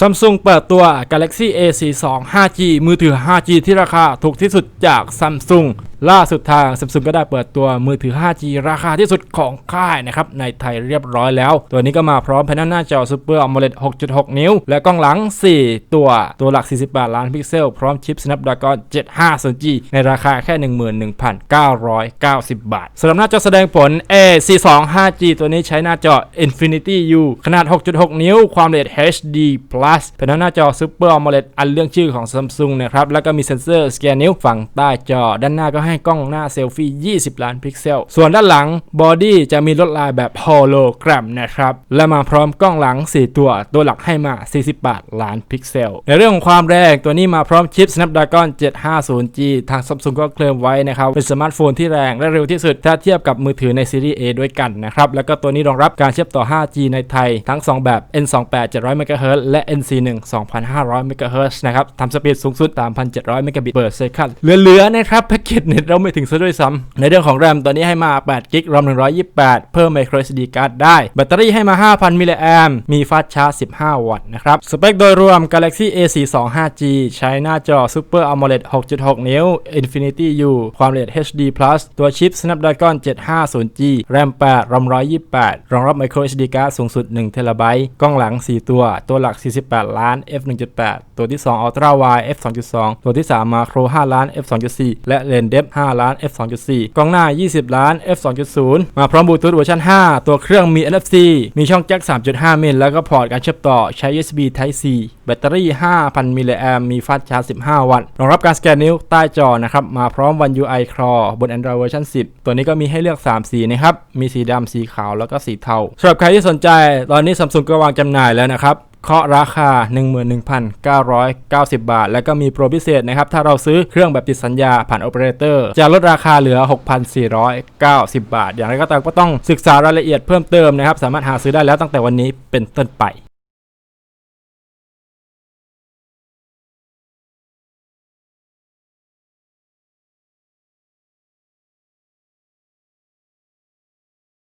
Samsung เปิดตัว Galaxy A42 5G มือถือ 5G ที่ราคาถูกที่สุดจาก Samsung ล่าสุดทาง Samsung ก็ได้เปิดตัวมือถือ 5G ราคาที่สุดของค่ายนะครับ ในไทยเรียบร้อยแล้ว ตัวนี้ก็มาพร้อมแผงหน้าจอ Super AMOLED 6.6 นิ้ว และกล้องหลัง 4 ตัว ตัวหลัก 48 ล้านพิกเซล พร้อมชิป Snapdragon 750G ในราคาแค่ 11,990 บาทสำหรับหน้าจอแสดงผล A42 5G ตัวนี้ใช้หน้าจอ Infinity U ขนาด 6.6 นิ้ว ความละเอียด HD Plus แผงหน้าจอ Super AMOLED อันเรื่องชื่อของ Samsung นะครับ แล้วก็มีเซ็นเซอร์สแกนนิ้วฝั่งใต้จอ ด้านหน้าก็ให้กล้องหน้าเซลฟี่ 20 ล้านพิกเซล ส่วนด้านหลังบอดี้จะมีลวดลายแบบโฮโลแกรมนะครับ และมาพร้อมกล้องหลัง 4 ตัวตัวหลักให้มา 48 ล้านพิกเซล ในเรื่องของความแรงตัวนี้มาพร้อมชิป Snapdragon 750G ทาง Samsung ก็เคลมไว้นะครับ เป็นสมาร์ทโฟนที่แรงและเร็วที่สุดถ้าเทียบกับมือถือในซีรีส์ A ด้วยกันนะครับ แล้วก็ตัวนี้รองรับการเชื่อมต่อ 5G ในไทยทั้ง 2 แบบ N28 700 MHz และ NC1 2,500 MHz นะครับทำสปีดสูงสุด3,700 Mbps เหลือๆนะครับแพ็กเกจตเราไม่ถึงซะด้วยซ้ำในเรื่องของ RAM ตัวนี้ให้มา8 g b RAM 128 เพิ่ม micro SD card ได้ แบตเตอรี่ให้มา 5,000มิลลิแอมมีฟาสชาร์จ 15 วัตต์นะครับ สเปคโดยรวม Galaxy A42 5G ใช้หน้าจอ Super AMOLED 6.6 นิ้ว Infinity U ความละเอียด HD Plus ตัวชิป Snapdragon 750G RAM 8 RAM 128 รองรับ micro SD card สูงสุด1 t b กล้องหลัง 4 ตัว ตัวหลัก 48 ล้าน f 1.8ตัวที่ 2 Ultra Wide f 2.2 ตัวที่ 3 Macro 5 ล้าน f 2.4และ Lens Depth 5 ล้าน f 2.4 กล้องหน้า 20 ล้าน f 2.0 มาพร้อมบลูทูธเวอร์ชัน5 ตัวเครื่องมี NFC มีช่องแจ็ค 3.5 มิล แล้วก็พอร์ตการเชื่อมต่อใช้ USB Type C แบตเตอรี่ 5,000 มิลลิแอมมีฟาสชาร์จ 15 วัตต์ รองรับการสแกนนิ้วใต้จอนะครับ มาพร้อม One UI Core บน Android เวอร์ชัน10 ตัวนี้ก็มีให้เลือก 3 สีนะครับ มีสีดำ สีขาว แล้วก็สีเทาสำหรับใครที่สนใจ ตอนนี้ Samsung ก็วางจำหน่ายแล้วนะครับ เคาะราคา 11,990 บาท แล้วก็มีโปรพิเศษนะครับ ถ้าเราซื้อเครื่องแบบติดสัญญาผ่านโอเปอเรเตอร์จะลดราคาเหลือ 6,490 บาท อย่างไรก็ตามก็ต้องศึกษารายละเอียดเพิ่มเติมนะครับ สามารถหาซื้อได้แล้วตั้งแต่วันนี้เป็นต้นไป